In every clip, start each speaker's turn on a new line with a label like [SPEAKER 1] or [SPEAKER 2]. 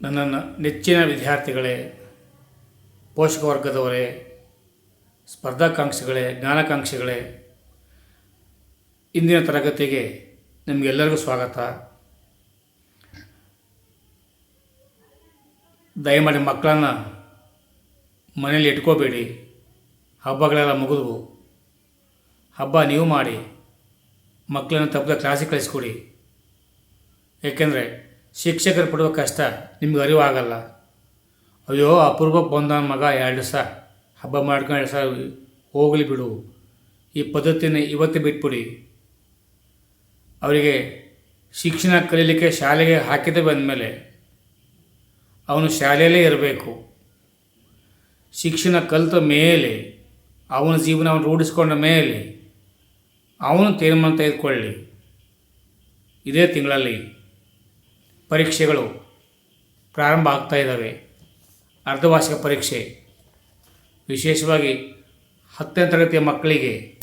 [SPEAKER 1] ನನ್ನ ನೆಚ್ಚಿನ ವಿದ್ಯಾರ್ಥಿಗಳೇ, ಪೋಷಕ ವರ್ಗದವರೇ, ಸ್ಪರ್ಧಾಕಾಂಕ್ಷಿಗಳೇ, ಜ್ಞಾನಾಕಾಂಕ್ಷಿಗಳೇ, ಇಂದಿನ ತರಗತಿಗೆ ನಿಮಗೆಲ್ಲರಿಗೂ ಸ್ವಾಗತ. ದಯಮಾಡಿ ಮಕ್ಕಳನ್ನು ಮನೇಲಿ ಇಟ್ಕೋಬೇಡಿ. ಹಬ್ಬಗಳೆಲ್ಲ ಮುಗಿದ್ವು. ಹಬ್ಬ ನೀವು ಮಾಡಿ. ಮಕ್ಕಳನ್ನು ತಪ್ಪದ ಕ್ಲಾಸಿಗೆ ಕಳಿಸ್ಕೊಡಿ. ಏಕೆಂದರೆ ಶಿಕ್ಷಕರು ಪಡುವ ಕಷ್ಟ ನಿಮ್ಗೆ ಅರಿವಾಗಲ್ಲ. ಅಯ್ಯೋ ಅಪೂರ್ವಕ್ಕೆ ಬಂದ ಮಗ ಎರಡು ದಿವಸ ಹಬ್ಬ ಮಾಡ್ಕೊಂಡು ಎರಡು ಸಾವಿರ ಹೋಗಲಿ ಬಿಡು. ಈ ಪದ್ಧತಿನ ಇವತ್ತು ಬಿಟ್ಬಿಡಿ. ಅವರಿಗೆ ಶಿಕ್ಷಣ ಕಲೀಲಿಕ್ಕೆ ಶಾಲೆಗೆ ಹಾಕಿದೆ ಬಂದಮೇಲೆ ಅವನು ಶಾಲೆಯಲ್ಲೇ ಇರಬೇಕು. ಶಿಕ್ಷಣ ಕಲಿತ ಮೇಲೆ ಅವನ ಜೀವನವನ್ನು ರೂಢಿಸ್ಕೊಂಡ ಮೇಲೆ ಅವನು ತೀರ್ಮಾನ ತೆಗೆದುಕೊಳ್ಳಿ. ಇದೇ ತಿಂಗಳಲ್ಲಿ ಪರೀಕ್ಷೆಗಳು ಪ್ರಾರಂಭ ಆಗ್ತಾ ಇದ್ದಾವೆ. ಅರ್ಧವಾರ್ಷಿಕ ಪರೀಕ್ಷೆ. ವಿಶೇಷವಾಗಿ ಹತ್ತನೇ ತರಗತಿಯ ಮಕ್ಕಳಿಗೆ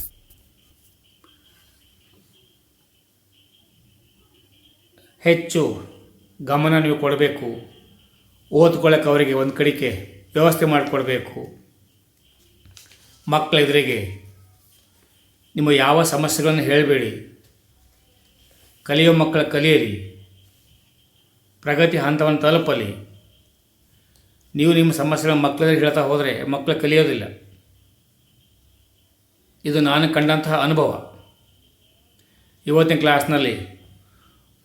[SPEAKER 1] ಹೆಚ್ಚು ಗಮನ ನೀವು ಕೊಡಬೇಕು. ಓದ್ಕೊಳ್ಳೋಕೆ ಅವರಿಗೆ ಒಂದು ಕಡೆಗೆ ವ್ಯವಸ್ಥೆ ಮಾಡಿಕೊಡ್ಬೇಕು. ಮಕ್ಕಳ ಎದುರಿಗೆ ನಿಮ್ಮ ಯಾವ ಸಮಸ್ಯೆಗಳನ್ನು ಹೇಳಬೇಡಿ. ಕಲಿಯೋ ಮಕ್ಕಳ ಕಲಿಯಲಿ. ಪ್ರಗತಿ ಹಂತವನ್ನು ತಲುಪಲಿ. ನೀವು ನಿಮ್ಮ ಸಮಸ್ಯೆಗಳ ಮಕ್ಕಳಿಗೆ ಹೇಳ್ತಾ ಹೋದರೆ ಮಕ್ಕಳು ಕಲಿಯೋದಿಲ್ಲ. ಇದು ನಾನು ಕಂಡಂತಹ ಅನುಭವ. ಇವತ್ತಿನ ಕ್ಲಾಸ್ನಲ್ಲಿ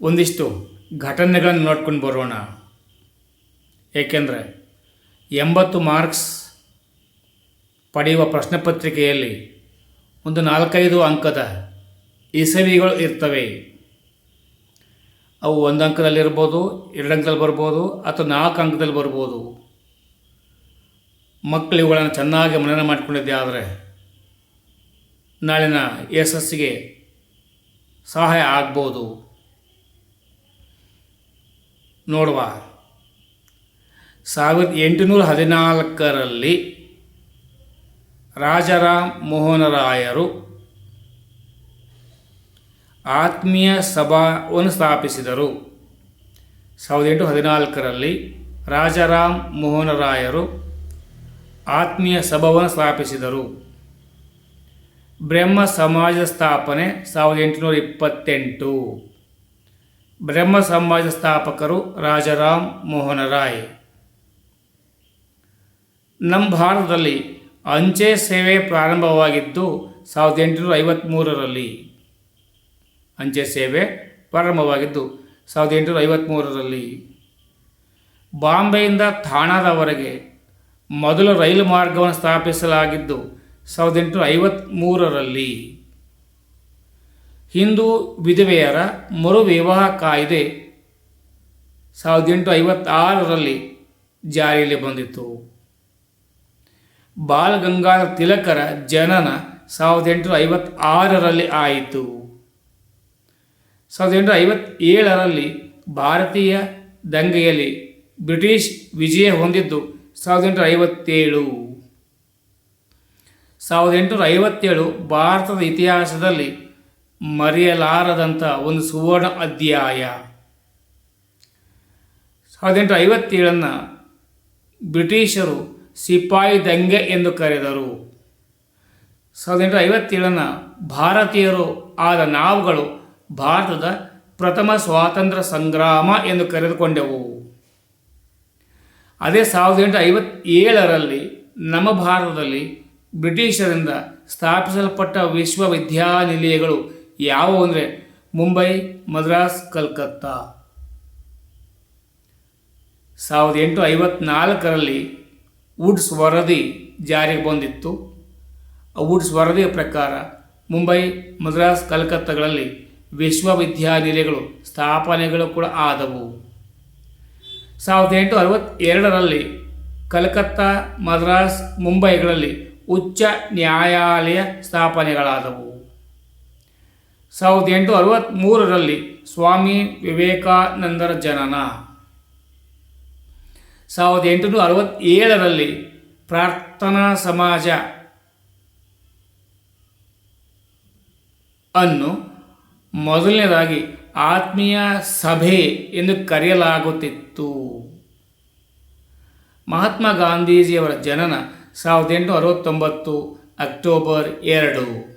[SPEAKER 1] ಒಂದಿಷ್ಟು ಘಟನೆಗಳನ್ನು ನೋಡ್ಕೊಂಡು ಬರೋಣ. ಏಕೆಂದರೆ ಎಂಬತ್ತು ಮಾರ್ಕ್ಸ್ ಪಡೆಯುವ ಪ್ರಶ್ನೆ ಪತ್ರಿಕೆಯಲ್ಲಿ ಒಂದು ನಾಲ್ಕೈದು ಅಂಕದ ಇಸವಿಗಳು ಇರ್ತವೆ. ಅವು ಒಂದು ಅಂಕದಲ್ಲಿರ್ಬೋದು ಎರಡು ಅಂಕದಲ್ಲಿ ಬರ್ಬೋದು, ಅಥವಾ ನಾಲ್ಕು ಅಂಕದಲ್ಲಿ ಬರ್ಬೋದು. ಮಕ್ಕಳು ಇವುಗಳನ್ನು ಚೆನ್ನಾಗಿ ಮನನ ಮಾಡಿಕೊಂಡಿದ್ದೆ ಆದರೆ ನಾಳಿನ ಯಶಸ್ಸಿಗೆ ಸಹಾಯ ಆಗ್ಬೋದು. ನೋಡುವ. ಸಾವಿರದ ಎಂಟುನೂರ ಹದಿನಾಲ್ಕರಲ್ಲಿ ರಾಜರಾಮ್ ಮೋಹನರಾಯರು ಆತ್ಮೀಯ ಸಭಾವನ್ನು ಸ್ಥಾಪಿಸಿದರು. ಸಾವಿರದ ಎಂಟು ಹದಿನಾಲ್ಕರಲ್ಲಿ ರಾಜಾರಾಮ್ ಮೋಹನರಾಯರು ಆತ್ಮೀಯ ಸಭಾವನ್ನು ಸ್ಥಾಪಿಸಿದರು. ಬ್ರಹ್ಮ ಸಮಾಜ ಸ್ಥಾಪನೆ ಸಾವಿರದ ಎಂಟುನೂರ ಇಪ್ಪತ್ತೆಂಟು. ಬ್ರಹ್ಮ ಸಮಾಜ ಸ್ಥಾಪಕರು ರಾಜಾರಾಮ್ ಮೋಹನರಾಯ್. ನಮ್ಮ ಭಾರತದಲ್ಲಿ ಅಂಚೆ ಸೇವೆ ಪ್ರಾರಂಭವಾಗಿದ್ದು ಸಾವಿರದ ಎಂಟುನೂರ ಐವತ್ತ್ಮೂರರಲ್ಲಿ ಅಂಚೆ ಸೇವೆ ಪ್ರಾರಂಭವಾಗಿದ್ದು ಸಾವಿರದ ಎಂಟುನೂರ ಐವತ್ತ್ಮೂರರಲ್ಲಿ ಬಾಂಬೆಯಿಂದ ಥಾಣಾದವರೆಗೆ ಮೊದಲ ರೈಲು ಮಾರ್ಗವನ್ನು ಸ್ಥಾಪಿಸಲಾಗಿದ್ದು ಸಾವಿರದ ಎಂಟುನೂರ ಐವತ್ತ್ಮೂರರಲ್ಲಿ ಹಿಂದೂ ವಿಧವೆಯರ ಮರು ವಿವಾಹ ಕಾಯ್ದೆ ಸಾವಿರದ ಎಂಟು ಐವತ್ತಾರರಲ್ಲಿ ಜಾರಿಯಲ್ಲಿ ಬಂದಿತ್ತು. ಬಾಲ ಗಂಗಾಧರ ತಿಲಕರ ಜನನ ಸಾವಿರದ ಎಂಟುನೂರ ಐವತ್ತಾರರಲ್ಲಿ ಆಯಿತು. ಸಾವಿರದ ಎಂಟುನೂರ ಐವತ್ತೇಳರಲ್ಲಿ ಭಾರತೀಯ ದಂಗೆಯಲ್ಲಿ ಬ್ರಿಟಿಷ್ ವಿಜಯ ಹೊಂದಿದ್ದು ಸಾವಿರದ ಎಂಟುನೂರ ಐವತ್ತೇಳು. ಸಾವಿರದ ಎಂಟುನೂರ ಐವತ್ತೇಳು ಭಾರತದ ಇತಿಹಾಸದಲ್ಲಿ ಮರೆಯಲಾರದಂಥ ಒಂದು ಸುವರ್ಣ ಅಧ್ಯಾಯ. ಸಾವಿರದ ಎಂಟುನೂರ ಐವತ್ತೇಳನ್ನು ಬ್ರಿಟಿಷರು ಸಿಪಾಯಿ ದಂಗೆ ಎಂದು ಕರೆದರು. ಸಾವಿರದ ಎಂಟುನೂರ ಐವತ್ತೇಳನ್ನು ಭಾರತೀಯರು ಆದ ನಾವುಗಳು ಭಾರತದ ಪ್ರಥಮ ಸ್ವಾತಂತ್ರ್ಯ ಸಂಗ್ರಾಮ ಎಂದು ಕರೆದುಕೊಂಡೆವು. ಅದೇ ಸಾವಿರದ ಎಂಟು ಐವತ್ತೇಳರಲ್ಲಿ ನಮ್ಮ ಭಾರತದಲ್ಲಿ ಬ್ರಿಟಿಷರಿಂದ ಸ್ಥಾಪಿಸಲ್ಪಟ್ಟ ವಿಶ್ವವಿದ್ಯಾನಿಲಯಗಳು ಯಾವುವು ಅಂದರೆ ಮುಂಬೈ, ಮದ್ರಾಸ್, ಕಲ್ಕತ್ತಾ. ಸಾವಿರದ ಎಂಟು ಐವತ್ನಾಲ್ಕರಲ್ಲಿ ವುಡ್ಸ್ ವರದಿ ಜಾರಿಗೆ ಬಂದಿತ್ತು. ಆ ವುಡ್ಸ್ ವರದಿಯ ಪ್ರಕಾರ ಮುಂಬೈ, ಮದ್ರಾಸ್, ಕಲ್ಕತ್ತಾಗಳಲ್ಲಿ ವಿಶ್ವವಿದ್ಯಾನಿಲಯಗಳು ಸ್ಥಾಪನೆಗಳು ಕೂಡ ಆದವು. ಸಾವಿರದ ಎಂಟು ಅರವತ್ತೆರಡರಲ್ಲಿ ಕಲ್ಕತ್ತಾ, ಮದ್ರಾಸ್, ಮುಂಬೈಗಳಲ್ಲಿ ಉಚ್ಚ ನ್ಯಾಯಾಲಯ ಸ್ಥಾಪನೆಗಳಾದವು. ಸಾವಿರದ ಎಂಟು ಅರವತ್ತ್ಮೂರರಲ್ಲಿ ಸ್ವಾಮಿ ವಿವೇಕಾನಂದರ ಜನನ. ಸಾವಿರದ ಎಂಟುನೂರ ಅರವತ್ತೇಳರಲ್ಲಿ ಪ್ರಾರ್ಥನಾ ಸಮಾಜ ಅನ್ನು ಮೊದಲನೇದಾಗಿ ಆತ್ಮೀಯ ಸಭೆ ಎಂದು ಕರೆಯಲಾಗುತ್ತಿತ್ತು. ಮಹಾತ್ಮ ಗಾಂಧೀಜಿಯವರ ಜನನ ಸಾವಿರದ ಎಂಟು ಅರವತ್ತೊಂಬತ್ತು ಅಕ್ಟೋಬರ್ ಎರಡು.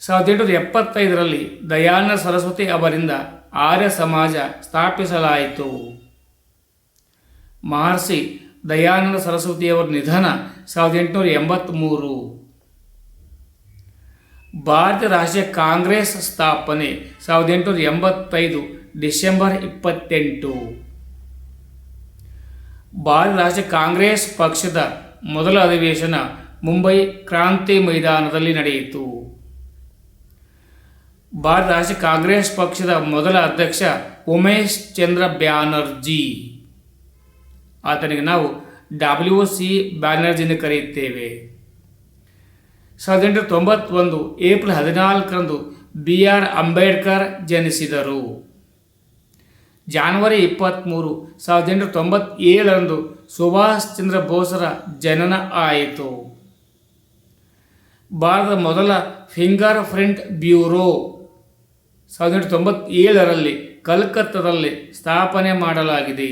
[SPEAKER 1] ಸಾವಿರದ ಎಂಟುನೂರ ಎಪ್ಪತ್ತೈದರಲ್ಲಿ ದಯಾನಂದ ಸರಸ್ವತಿ ಅವರಿಂದ ಆರ್ಯ ಸಮಾಜ ಸ್ಥಾಪಿಸಲಾಯಿತು. ಮಹರ್ಷಿ ದಯಾನಂದ ಸರಸ್ವತಿಯವರ ನಿಧನ ಸಾವಿರದ ಎಂಟುನೂರ ಎಂಬತ್ತ್ಮೂರು ಭಾರತೀಯ ರಾಷ್ಟ್ರೀಯ ಕಾಂಗ್ರೆಸ್ ಸ್ಥಾಪನೆ ಸಾವಿರದ ಎಂಟುನೂರ ಎಂಬತ್ತೈದು ಡಿಸೆಂಬರ್ ಇಪ್ಪತ್ತೆಂಟು. ಭಾರತ ರಾಷ್ಟ್ರೀಯ ಕಾಂಗ್ರೆಸ್ ಪಕ್ಷದ ಮೊದಲ ಅಧಿವೇಶನ ಮುಂಬೈ ಕ್ರಾಂತಿ ಮೈದಾನದಲ್ಲಿ ನಡೆಯಿತು. ಭಾರತ ರಾಷ್ಟ್ರೀಯ ಕಾಂಗ್ರೆಸ್ ಪಕ್ಷದ ಮೊದಲ ಅಧ್ಯಕ್ಷ ಉಮೇಶ್ ಚಂದ್ರ ಬ್ಯಾನರ್ಜಿ. ಆತನಿಗೆ ನಾವು ಡಬ್ಲ್ಯೂ ಸಿ ಬ್ಯಾನರ್ಜಿ ಎಂದು ಕರೆಯುತ್ತೇವೆ. ಸಾವಿರದ ಎಂಟುನೂರ ತೊಂಬತ್ತೊಂದು ಏಪ್ರಿಲ್ ಹದಿನಾಲ್ಕರಂದು ಬಿ ಆರ್ ಅಂಬೇಡ್ಕರ್ ಜನಿಸಿದರು. ಜಾನ್ವರಿ ಇಪ್ಪತ್ತ್ಮೂರು ಸಾವಿರದ ಎಂಟುನೂರ ತೊಂಬತ್ತೇಳರಂದು ಸುಭಾಷ್ ಚಂದ್ರ ಬೋಸರ ಜನನ ಆಯಿತು. ಭಾರತದ ಮೊದಲ ಫಿಂಗರ್ ಪ್ರಿಂಟ್ ಬ್ಯೂರೋ ಸಾವಿರದ ಎಂಟುನೂರ ತೊಂಬತ್ತೇಳರಲ್ಲಿ ಕಲ್ಕತ್ತಾದಲ್ಲಿ ಸ್ಥಾಪನೆ ಮಾಡಲಾಗಿದೆ.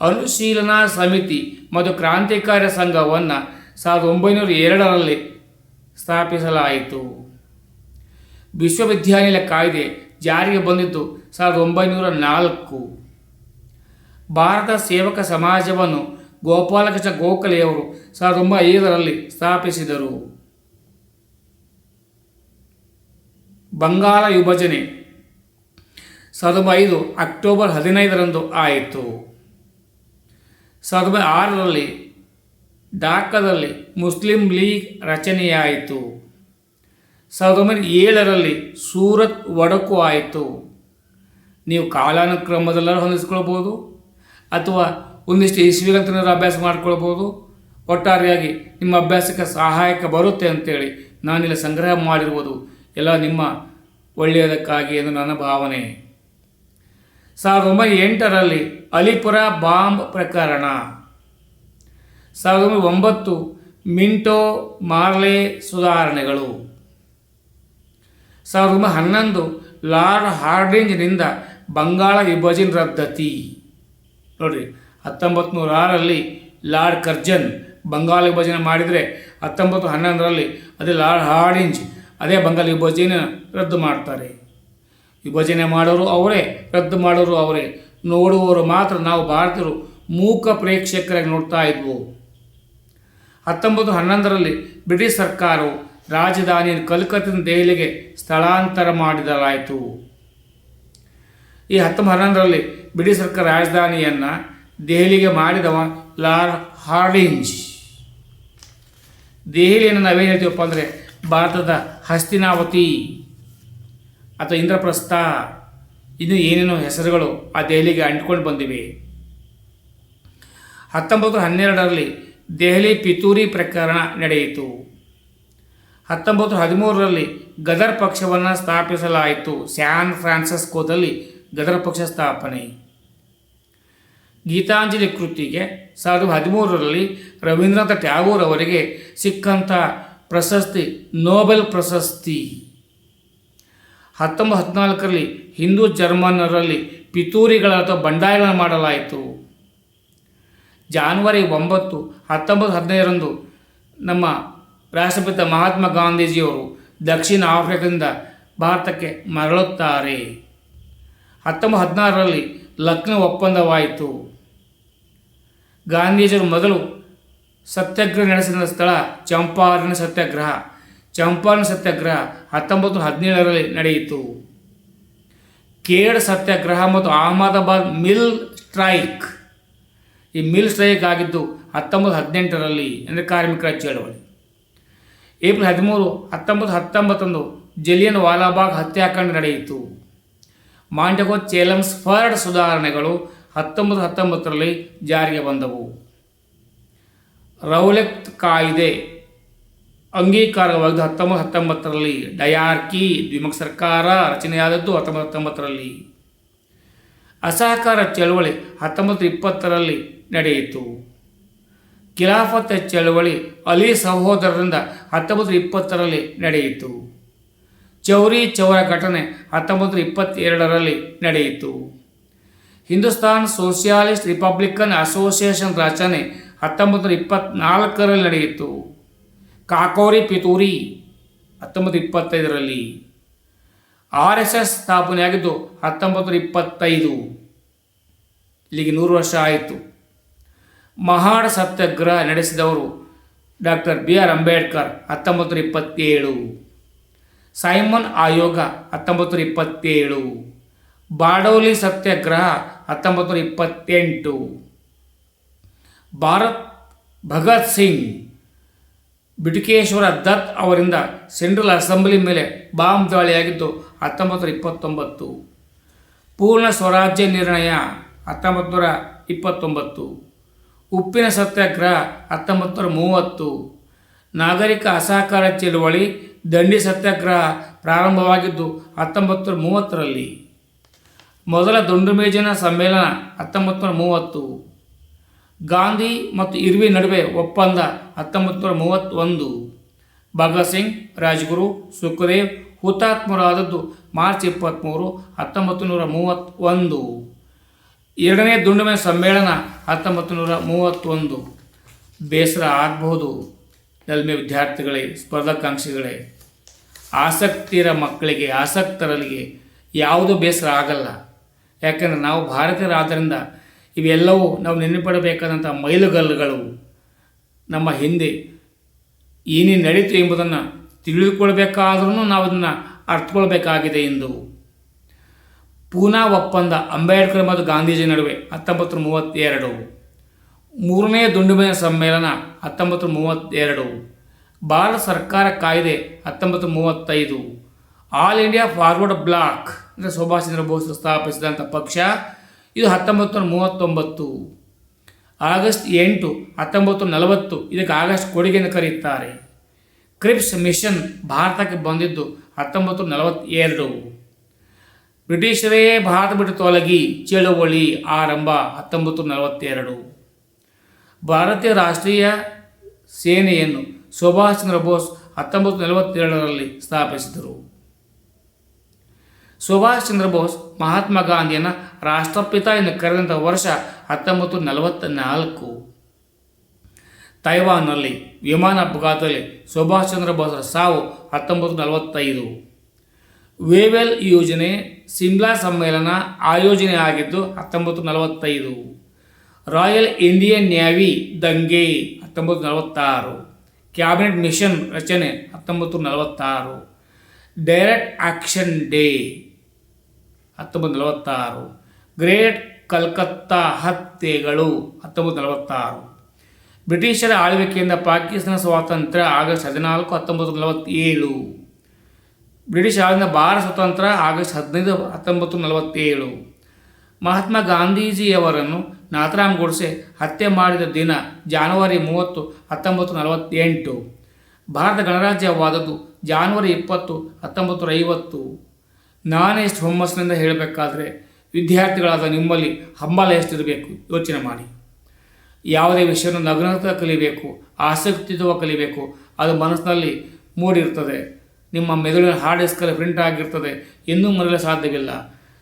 [SPEAKER 1] ಅನುಶೀಲನಾ ಸಮಿತಿ ಮತ್ತು ಕ್ರಾಂತಿಕಾರಿ ಸಂಘವನ್ನು ಸಾವಿರದ ಒಂಬೈನೂರ ಎರಡರಲ್ಲಿ ಸ್ಥಾಪಿಸಲಾಯಿತು. ವಿಶ್ವವಿದ್ಯಾನಿಲಯ ಕಾಯ್ದೆ ಜಾರಿಗೆ ಬಂದಿದ್ದು ಸಾವಿರದ ಒಂಬೈನೂರ ನಾಲ್ಕು. ಭಾರತ ಸೇವಕ ಸಮಾಜವನ್ನು ಗೋಪಾಲಕೃಷ್ಣ ಗೋಖಲೆಯವರು ಸಾವಿರದ ಒಂಬೈನೂರ ಐದರಲ್ಲಿ ಸ್ಥಾಪಿಸಿದರು. ಬಂಗಾಳ ವಿಭಜನೆ ಸಾವಿರದ ಒಂಬೈನೂರ ಐದು ಅಕ್ಟೋಬರ್ ಹದಿನೈದರಂದು ಆಯಿತು. ಸಾವಿರದ ಒಂಬೈನೂರ ಆರರಲ್ಲಿ ಢಾಕಾದಲ್ಲಿ ಮುಸ್ಲಿಂ ಲೀಗ್ ರಚನೆಯಾಯಿತು. ಸಾವಿರದ ಒಂಬೈನೂರ ಏಳರಲ್ಲಿ ಸೂರತ್ ಒಡಕು ಆಯಿತು. ನೀವು ಕಾಲಾನುಕ್ರಮದಲ್ಲರೂ ಹೊಂದಿಸ್ಕೊಳ್ಬೋದು ಅಥವಾ ಒಂದಿಷ್ಟು ಇಸ್ವಿಗಂತನಾದ್ರು ಅಭ್ಯಾಸ ಮಾಡ್ಕೊಳ್ಬೋದು ಒಟ್ಟಾರೆಯಾಗಿ ನಿಮ್ಮ ಅಭ್ಯಾಸಕ್ಕೆ ಸಹಾಯಕ ಬರುತ್ತೆ ಅಂತೇಳಿ ನಾನಿಲ್ಲಿ ಸಂಗ್ರಹ ಮಾಡಿರುವುದು ಎಲ್ಲ ನಿಮ್ಮ ಒಳ್ಳೆಯದಕ್ಕಾಗಿ ಎಂದು ನನ್ನ ಭಾವನೆ. ಸಾವಿರದ ಒಂಬೈನೂರ ಎಂಟರಲ್ಲಿ ಅಲಿಪುರ ಬಾಂಬ್ ಪ್ರಕರಣ. ಸಾವಿರದ ಒಂಬೈನೂರ ಒಂಬತ್ತು ಮಿಂಟೋ ಮಾರ್ಲೆ ಸುಧಾರಣೆಗಳು. ಸಾವಿರದ ಒಂಬೈನೂರ ಹನ್ನೊಂದು ಲಾರ್ಡ್ ಹಾರ್ಡಿಂಜ್ನಿಂದ ಬಂಗಾಳ ವಿಭಜನೆ ರದ್ದತಿ. ನೋಡಿರಿ ಹತ್ತೊಂಬತ್ತು ನೂರ ಆರರಲ್ಲಿ ಲಾರ್ಡ್ ಕರ್ಜನ್ ಬಂಗಾಳ ವಿಭಜನೆ ಮಾಡಿದರೆ ಹತ್ತೊಂಬತ್ತು ಹನ್ನೊಂದರಲ್ಲಿ ಅದೇ ಲಾರ್ಡ್ ಹಾರ್ಡಿಂಜ್ ಅದೇ ಬಂಗಾಳ ವಿಭಜನೆ ರದ್ದು ಮಾಡ್ತಾರೆ. ವಿಭಜನೆ ಮಾಡೋರು ಅವರೇ, ರದ್ದು ಮಾಡೋರು ಅವರೇ. ನೋಡುವವರು ಮಾತ್ರ ನಾವು ಭಾರತೀಯರು ಮೂಕ ಪ್ರೇಕ್ಷಕರಾಗಿ ನೋಡ್ತಾ ಇದ್ವು. ಹತ್ತೊಂಬತ್ತು ಹನ್ನೊಂದರಲ್ಲಿ ಬ್ರಿಟಿಷ್ ಸರ್ಕಾರವು ರಾಜಧಾನಿಯನ್ನು ಕಲ್ಕತ್ತಿನ ದೆಹಲಿಗೆ ಸ್ಥಳಾಂತರ ಮಾಡಿದಲಾಯಿತು ಈ ಹತ್ತೊಂಬತ್ತು ಹನ್ನೊಂದರಲ್ಲಿ ಬ್ರಿಟಿಷ್ ಸರ್ಕಾರ ರಾಜಧಾನಿಯನ್ನು ದೆಹಲಿಗೆ ಮಾಡಿದವ ಲಾರ್ ಹಾರ್ಡಿಂಜ್. ದೆಹಲಿಯನ್ನು ನಾವೇನು ಹೇಳ್ತೀವಪ್ಪ ಅಂದರೆ ಭಾರತದ ಹಸ್ತಿನಾವತಿ ಅಥವಾ ಇಂದ್ರಪ್ರಸ್ಥ. ಇನ್ನು ಏನೇನೋ ಹೆಸರುಗಳು ಆ ದೆಹಲಿಗೆ ಅಂಟ್ಕೊಂಡು ಬಂದಿವೆ. ಹತ್ತೊಂಬತ್ತು ಹನ್ನೆರಡರಲ್ಲಿ ದೆಹಲಿ ಪಿತೂರಿ ಪ್ರಕರಣ ನಡೆಯಿತು. ಹತ್ತೊಂಬತ್ತು ಹದಿಮೂರರಲ್ಲಿ ಗದರ್ ಪಕ್ಷವನ್ನು ಸ್ಥಾಪಿಸಲಾಯಿತು ಸ್ಯಾನ್ ಫ್ರಾನ್ಸಿಸ್ಕೋದಲ್ಲಿ ಗದರ್ ಪಕ್ಷ ಸ್ಥಾಪನೆ. ಗೀತಾಂಜಲಿ ಕೃತಿಗೆ ಸಾವಿರದ ಹದಿಮೂರರಲ್ಲಿ ರವೀಂದ್ರನಾಥ ಟ್ಯಾಗೂರ್ ಅವರಿಗೆ ಸಿಕ್ಕಂಥ ಪ್ರಶಸ್ತಿ, ನೋಬೆಲ್ ಪ್ರಶಸ್ತಿ. ಹತ್ತೊಂಬತ್ತು ಹದಿನಾಲ್ಕರಲ್ಲಿ ಹಿಂದೂ ಜರ್ಮನ್ನರಲ್ಲಿ ಪಿತೂರಿಗಳ ಅಥವಾ ಬಂಡಾಯಗಳನ್ನು ಮಾಡಲಾಯಿತು. ಜಾನ್ವರಿ ಒಂಬತ್ತು, ಹತ್ತೊಂಬತ್ತು ಹದಿನೈದರಂದು ನಮ್ಮ ರಾಷ್ಟ್ರಪಿತ ಮಹಾತ್ಮ ಗಾಂಧೀಜಿಯವರು ದಕ್ಷಿಣ ಆಫ್ರಿಕಾದಿಂದ ಭಾರತಕ್ಕೆ ಮರಳುತ್ತಾರೆ. ಹತ್ತೊಂಬತ್ತು ಹದಿನಾರರಲ್ಲಿ ಲಕ್ನೋ ಒಪ್ಪಂದವಾಯಿತು. ಗಾಂಧೀಜಿಯವರು ಮೊದಲು ಸತ್ಯಾಗ್ರಹ ನಡೆಸಿದ ಸ್ಥಳ ಚಂಪಾರಣ ಸತ್ಯಾಗ್ರಹ. ಚಂಪಾರಣ ಸತ್ಯಾಗ್ರಹ ಹತ್ತೊಂಬತ್ತು ಹದಿನೇಳರಲ್ಲಿ ನಡೆಯಿತು. ಕೇಡ್ ಸತ್ಯಾಗ್ರಹ ಮತ್ತು ಅಹಮದಾಬಾದ್ ಮಿಲ್ ಸ್ಟ್ರೈಕ್ ಈ ಮಿಲ್ ಸ್ಟ್ರೈಕ್ ಆಗಿದ್ದು ಹತ್ತೊಂಬತ್ತು ಹದಿನೆಂಟರಲ್ಲಿ ಅಂದರೆ ಕಾರ್ಮಿಕರ ಚಳವಳಿ. ಏಪ್ರಿಲ್ ಹದಿಮೂರು, ಹತ್ತೊಂಬತ್ತು ಹತ್ತೊಂಬತ್ತೊಂದು ಜಲಿಯನ್ ವಾಲಾಬಾಗ್ ಹತ್ಯಾಕಾಂಡ ನಡೆಯಿತು. ಮಾಂಟಗೋ ಚೇಲಮ್ಸ್ ಫರ್ಡ್ ಸುಧಾರಣೆಗಳು ಹತ್ತೊಂಬತ್ತು ಹತ್ತೊಂಬತ್ತರಲ್ಲಿ ಜಾರಿಗೆ ಬಂದವು. ರೌಲೆಕ್ಟ್ ಕಾಯ್ದೆ ಅಂಗೀಕಾರವಾಗಿದ್ದು ಹತ್ತೊಂಬತ್ತು ಹತ್ತೊಂಬತ್ತರಲ್ಲಿ ಡಯಾರ್ಕಿ ದ್ವಿಮುಖ ಸರ್ಕಾರ ರಚನೆಯಾದದ್ದು ಹತ್ತೊಂಬತ್ತು ಹತ್ತೊಂಬತ್ತರಲ್ಲಿ. ಅಸಹಕಾರ ಚಳವಳಿ ಹತ್ತೊಂಬತ್ತು ಇಪ್ಪತ್ತರಲ್ಲಿ ನಡೆಯಿತು. ಖಿಲಾಫತ್ ಚಳವಳಿ ಅಲಿ ಸಹೋದರರಿಂದ ಹತ್ತೊಂಬತ್ತು ಇಪ್ಪತ್ತರಲ್ಲಿ ನಡೆಯಿತು. ಚೌರಿ ಚೌರ ಘಟನೆ ಹತ್ತೊಂಬತ್ತು ಇಪ್ಪತ್ತೆರಡರಲ್ಲಿ ನಡೆಯಿತು. ಹಿಂದೂಸ್ತಾನ್ ಸೋಷಿಯಾಲಿಸ್ಟ್ ರಿಪಬ್ಲಿಕನ್ ಅಸೋಸಿಯೇಷನ್ ರಚನೆ ಹತ್ತೊಂಬತ್ತು ಇಪ್ಪತ್ನಾಲ್ಕರಲ್ಲಿ ನಡೆಯಿತು. ಕಾಕೋರಿ ಪಿತೂರಿ ಹತ್ತೊಂಬತ್ತು ಇಪ್ಪತ್ತೈದರಲ್ಲಿ ಆರ್ ಎಸ್ ಎಸ್ ಸ್ಥಾಪನೆಯಾಗಿದ್ದು ಹತ್ತೊಂಬತ್ತು ಇಪ್ಪತ್ತೈದು ಇಲ್ಲಿಗೆ ನೂರು ವರ್ಷ ಆಯಿತು. ಮಹಾಡ ಸತ್ಯಾಗ್ರಹ ನಡೆಸಿದವರು ಡಾಕ್ಟರ್ ಬಿ ಆರ್ ಅಂಬೇಡ್ಕರ್ ಹತ್ತೊಂಬತ್ತು ನೂರ ಇಪ್ಪತ್ತೇಳು ಸೈಮನ್ ಆಯೋಗ ಹತ್ತೊಂಬತ್ತು ನೂರ ಇಪ್ಪತ್ತೇಳು ಬಾಡೋಲಿ ಸತ್ಯಾಗ್ರಹ ಹತ್ತೊಂಬತ್ತು ನೂರ ಇಪ್ಪತ್ತೆಂಟು ಭಾರತ್ ಭಗತ್ ಸಿಂಗ್ ಬಿಡುಕೇಶ್ವರ ದತ್ ಅವರಿಂದ ಸೆಂಟ್ರಲ್ ಅಸೆಂಬ್ಲಿ ಮೇಲೆ ಬಾಂಬ್ ದಾಳಿಯಾಗಿದ್ದು ಹತ್ತೊಂಬತ್ತು ನೂರ ಇಪ್ಪತ್ತೊಂಬತ್ತು ಪೂರ್ಣ ಸ್ವರಾಜ್ಯ ನಿರ್ಣಯ ಹತ್ತೊಂಬತ್ತು ನೂರ ಇಪ್ಪತ್ತೊಂಬತ್ತು ಉಪ್ಪಿನ ಸತ್ಯಾಗ್ರಹ ಹತ್ತೊಂಬತ್ತು ನೂರ ಮೂವತ್ತು. ನಾಗರಿಕ ಅಸಹಕಾರ ಚಳುವಳಿ ದಂಡಿ ಸತ್ಯಾಗ್ರಹ ಪ್ರಾರಂಭವಾಗಿದ್ದು ಹತ್ತೊಂಬತ್ತು ನೂರ ಮೂವತ್ತರಲ್ಲಿ. ಮೊದಲ ದುಂಡುಮೇಜಿನ ಸಮ್ಮೇಳನ ಹತ್ತೊಂಬತ್ತು ನೂರ ಮೂವತ್ತು. ಗಾಂಧಿ ಮತ್ತು ಇರ್ವಿ ನಡುವೆ ಒಪ್ಪಂದ ಹತ್ತೊಂಬತ್ತು ಮೂವತ್ತೊಂದು. ಭಗತ್ ಸಿಂಗ್, ರಾಜ್ಗುರು, ಸುಖದೇವ್ ಹುತಾತ್ಮರಾದದ್ದು ಮಾರ್ಚ್ ಇಪ್ಪತ್ತ್ಮೂರು ಹತ್ತೊಂಬತ್ತು ನೂರ ಮೂವತ್ತೊಂದು. ಎರಡನೇ ದುಂಡುಮೆ ಸಮ್ಮೇಳನ ಹತ್ತೊಂಬತ್ತು ನೂರ ಮೂವತ್ತೊಂದು. ಬೇಸರ ಆಗಬಹುದು. ನಲ್ಮೆ ವಿದ್ಯಾರ್ಥಿಗಳೇ, ಸ್ಪರ್ಧಾಕಾಂಕ್ಷಿಗಳೇ. ಆಸಕ್ತಿರ ಮಕ್ಕಳಿಗೆ, ಆಸಕ್ತರಲ್ಲಿಗೆ ಯಾವುದೂ ಬೇಸರ ಆಗಲ್ಲ. ಯಾಕೆಂದರೆ ನಾವು ಭಾರತೀಯರಾದ್ದರಿಂದ ಇವೆಲ್ಲವೂ ನಾವು ನೆನಪಿಡಬೇಕಾದಂಥ ಮೈಲುಗಲ್ಲುಗಳು. ನಮ್ಮ ಹಿಂದೆ ಏನೇನು ನಡೀತು ಎಂಬುದನ್ನು ತಿಳಿದುಕೊಳ್ಬೇಕಾದ್ರೂ ನಾವು ಅದನ್ನು ಅರ್ಥಕೊಳ್ಬೇಕಾಗಿದೆ ಎಂದು. ಪೂನಾ ಒಪ್ಪಂದ ಅಂಬೇಡ್ಕರ್ ಮತ್ತು ಗಾಂಧೀಜಿ ನಡುವೆ ಹತ್ತೊಂಬತ್ತು ಮೂವತ್ತೆರಡು ಮೂರನೇ ದುಂಡುಮೆಯ ಸಮ್ಮೇಳನ ಹತ್ತೊಂಬತ್ತು ಮೂವತ್ತೆರಡು ಭಾರತ ಸರ್ಕಾರ ಕಾಯ್ದೆ ಹತ್ತೊಂಬತ್ತು ಮೂವತ್ತೈದು ಆಲ್ ಇಂಡಿಯಾ ಫಾರ್ವರ್ಡ್ ಬ್ಲಾಕ್ ಅಂದರೆ ಸುಭಾಷ್ ಚಂದ್ರ ಬೋಸ್ ಸ್ಥಾಪಿಸಿದಂಥ ಪಕ್ಷ, ಇದು ಹತ್ತೊಂಬತ್ತು ಮೂವತ್ತೊಂಬತ್ತು ಆಗಸ್ಟ್ ಎಂಟು ಹತ್ತೊಂಬತ್ತು ನಲವತ್ತು ಇದಕ್ಕೆ ಆಗಸ್ಟ್ ಕೊಡುಗೆಯನ್ನು ಕರೆಯುತ್ತಾರೆ. ಕ್ರಿಪ್ಸ್ ಮಿಷನ್ ಭಾರತಕ್ಕೆ ಬಂದಿದ್ದು ಹತ್ತೊಂಬತ್ತು ನಲವತ್ತೆರಡು ಬ್ರಿಟಿಷರೇ ಭಾರತ ಬಿಟ್ಟು ತೊಲಗಿ ಚಳುವಳಿ ಆರಂಭ ಹತ್ತೊಂಬತ್ತು ನಲವತ್ತೆರಡು. ಭಾರತೀಯ ರಾಷ್ಟ್ರೀಯ ಸೇನೆಯನ್ನು ಸುಭಾಷ್ ಚಂದ್ರ ಬೋಸ್ ಹತ್ತೊಂಬತ್ತು ನಲವತ್ತೆರಡರಲ್ಲಿ ಸ್ಥಾಪಿಸಿದರು. ಸುಭಾಷ್ ಚಂದ್ರ ಬೋಸ್ ಮಹಾತ್ಮ ಗಾಂಧಿಯನ್ನು ರಾಷ್ಟ್ರಪಿತ ಎಂದು ಕರೆದಂಥ ವರ್ಷ ಹತ್ತೊಂಬತ್ತು ನಲವತ್ತ ನಾಲ್ಕು ತೈವಾನ್ನಲ್ಲಿ ವಿಮಾನ ಅಪಘಾತದಲ್ಲಿ ಸುಭಾಷ್ ಚಂದ್ರ ಬೋಸ್ರ ಸಾವು ಹತ್ತೊಂಬತ್ತು ನಲವತ್ತೈದು. ವೇವೆಲ್ ಯೋಜನೆ ಸಿಮ್ಲಾ ಸಮ್ಮೇಳನ ಆಯೋಜನೆ ಆಗಿದ್ದು ಹತ್ತೊಂಬತ್ತು ನಲವತ್ತೈದು. ರಾಯಲ್ ಇಂಡಿಯನ್ ನ್ಯಾವಿ ದಂಗೆ ಹತ್ತೊಂಬತ್ತು ನಲವತ್ತಾರು. ಕ್ಯಾಬಿನೆಟ್ ಮಿಷನ್ ರಚನೆ ಹತ್ತೊಂಬತ್ತು ನಲವತ್ತಾರು. ಡೈರೆಕ್ಟ್ ಆಕ್ಷನ್ ಡೇ ಹತ್ತೊಂಬತ್ತು ನಲವತ್ತಾರು. ಗ್ರೇಟ್ ಕಲ್ಕತ್ತಾ ಹತ್ಯೆಗಳು ಹತ್ತೊಂಬತ್ತು ನಲವತ್ತಾರು. ಬ್ರಿಟಿಷರ ಆಳ್ವಿಕೆಯಿಂದ ಪಾಕಿಸ್ತಾನ ಸ್ವಾತಂತ್ರ್ಯ ಆಗಸ್ಟ್ ಹದಿನಾಲ್ಕು ಹತ್ತೊಂಬತ್ತು ನಲವತ್ತೇಳು. ಬ್ರಿಟಿಷ್ ಆಳಿನ ಭಾರತ ಸ್ವತಂತ್ರ ಆಗಸ್ಟ್ ಹದಿನೈದು, ಹತ್ತೊಂಬತ್ತು ನಲವತ್ತೇಳು. ಮಹಾತ್ಮ ಗಾಂಧೀಜಿಯವರನ್ನು ನಾಥರಾಮ್ ಗೋಡ್ಸೆ ಹತ್ಯೆ ಮಾಡಿದ ದಿನ ಜಾನ್ವರಿ ಮೂವತ್ತು, ಹತ್ತೊಂಬತ್ತು ನಲವತ್ತೆಂಟು. ಭಾರತ ಗಣರಾಜ್ಯವಾದದ್ದು ಜಾನ್ವರಿ ಇಪ್ಪತ್ತು, ಹತ್ತೊಂಬತ್ತು ಐವತ್ತು. ನಾನೇ ಎಷ್ಟು ಹುಮ್ಮಸ್ಸಿನಿಂದ ಹೇಳಬೇಕಾದ್ರೆ ವಿದ್ಯಾರ್ಥಿಗಳಾದ ನಿಮ್ಮಲ್ಲಿ ಹಂಬಲ ಎಷ್ಟಿರಬೇಕು? ಯೋಚನೆ ಮಾಡಿ. ಯಾವುದೇ ವಿಷಯವನ್ನು ನಗ್ನತ ಕಲಿಬೇಕು ಆಸಕ್ತಿತ್ವ ಕಲಿಬೇಕು, ಅದು ಮನಸ್ಸಿನಲ್ಲಿ ಮೂಡಿರ್ತದೆ ನಿಮ್ಮ ಮೆದುಳಿನ ಹಾರ್ಡ್ ಡಿಸ್ಕಲ್ಲಿ ಪ್ರಿಂಟ್ ಆಗಿರ್ತದೆ. ಇನ್ನೂ ಮರೆಯಲು ಸಾಧ್ಯವಿಲ್ಲ.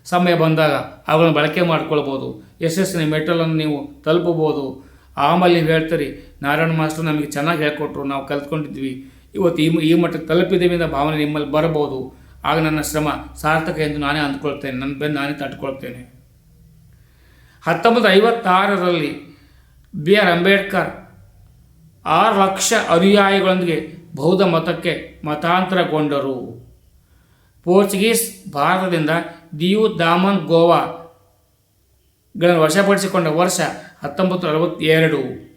[SPEAKER 1] ಸಮಯ ಬಂದಾಗ ಅವುಗಳನ್ನು ಬಳಕೆ ಮಾಡ್ಕೊಳ್ಬೋದು. ಯಶಸ್ಸಿನ ಮೆಟಲನ್ನು ನೀವು ತಲುಪಬೋದು ಆಮೇಲೆ ನೀವು ಹೇಳ್ತೀರಿ, ನಾರಾಯಣ ಮಾಸ್ಟರ್ ನಮಗೆ ಚೆನ್ನಾಗಿ ಹೇಳ್ಕೊಟ್ರು, ನಾವು ಕಲ್ತ್ಕೊಂಡಿದ್ವಿ. ಇವತ್ತು ಈ ಈ ಮಟ್ಟಕ್ಕೆ ತಲುಪಿದ್ದೀವಿ ಅಂತ ಭಾವನೆ ನಿಮ್ಮಲ್ಲಿ ಬರಬಹುದು. ಆಗ ನನ್ನ ಶ್ರಮ ಸಾರ್ಥಕ ಎಂದು ನಾನೇ ಅಂದ್ಕೊಳ್ತೇನೆ. ನನ್ನ ಬೆನ್ನು ನಾನೇ ತಟ್ಕೊಳ್ತೇನೆ ಹತ್ತೊಂಬತ್ತು ಐವತ್ತಾರರಲ್ಲಿ ಬಿ ಆರ್ ಅಂಬೇಡ್ಕರ್ ಆರು ಲಕ್ಷ ಅನುಯಾಯಿಗಳೊಂದಿಗೆ ಬೌದ್ಧ ಮತಕ್ಕೆ ಮತಾಂತರಗೊಂಡರು. ಪೋರ್ಚುಗೀಸ್ ಭಾರತದಿಂದ ದಿಯು ದಾಮನ್ ಗೋವಾಗಳನ್ನು ವಶಪಡಿಸಿಕೊಂಡ ವರ್ಷ ಹತ್ತೊಂಬತ್ತು ಅರವತ್ತೆರಡು.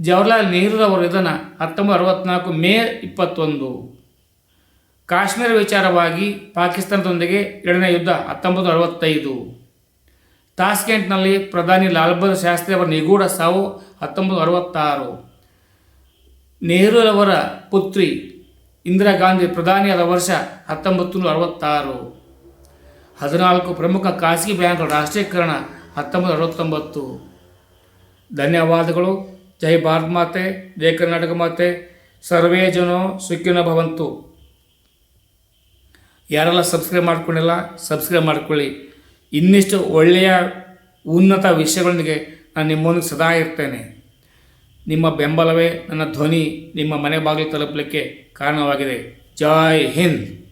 [SPEAKER 1] ಜವಾಹರ್ಲಾಲ್ ನೆಹರೂರವರು ನಿಧನ ಹತ್ತೊಂಬತ್ತು ಅರವತ್ನಾಲ್ಕು ಮೇ ಇಪ್ಪತ್ತೊಂದು. ಕಾಶ್ಮೀರ ವಿಚಾರವಾಗಿ ಪಾಕಿಸ್ತಾನದೊಂದಿಗೆ ಎರಡನೇ ಯುದ್ಧ ಹತ್ತೊಂಬತ್ತು ಅರವತ್ತೈದು. ತಾಸ್ಕೆಂಟ್ನಲ್ಲಿ ಪ್ರಧಾನಿ ಲಾಲ್ ಬಹದ್ದೂರ್ ಶಾಸ್ತ್ರಿ ಅವರ ನಿಗೂಢ ಸಾವು ಹತ್ತೊಂಬತ್ತು ಅರವತ್ತಾರು. ನೆಹರೂರವರ ಪುತ್ರಿ ಇಂದಿರಾ ಗಾಂಧಿ ಪ್ರಧಾನಿಯಾದ ವರ್ಷ ಹತ್ತೊಂಬತ್ತು ನೂರ ಅರವತ್ತಾರು ಹದಿನಾಲ್ಕು ಪ್ರಮುಖ ಖಾಸಗಿ ಬ್ಯಾಂಕ್ಗಳ ರಾಷ್ಟ್ರೀಕರಣ ಹತ್ತೊಂಬತ್ತು ಅರವತ್ತೊಂಬತ್ತು ಧನ್ಯವಾದಗಳು. ಜೈ ಭಾರತ್ ಮಾತೆ, ಜೈ ಕರ್ನಾಟಕ ಮಾತೆ. ಸರ್ವೇ ಜನೋ ಸುಖಿನ ಭವಂತು. ಯಾರೆಲ್ಲ ಸಬ್ಸ್ಕ್ರೈಬ್ ಮಾಡ್ಕೊಂಡಿಲ್ಲ, ಸಬ್ಸ್ಕ್ರೈಬ್ ಮಾಡ್ಕೊಳ್ಳಿ. ಇನ್ನಿಷ್ಟು ಒಳ್ಳೆಯ ಉನ್ನತ ವಿಷಯಗಳೊಂದಿಗೆ ನಾನು ನಿಮ್ಮೊಂದಿಗೆ ಸದಾ ಇರ್ತೇನೆ. ನಿಮ್ಮ ಬೆಂಬಲವೇ ನನ್ನ ಧ್ವನಿ ನಿಮ್ಮ ಮನೆ ಬಾಗಿಲು ತಲುಪಲಿಕ್ಕೆ ಕಾರಣವಾಗಿದೆ. ಜೈ ಹಿಂದ್.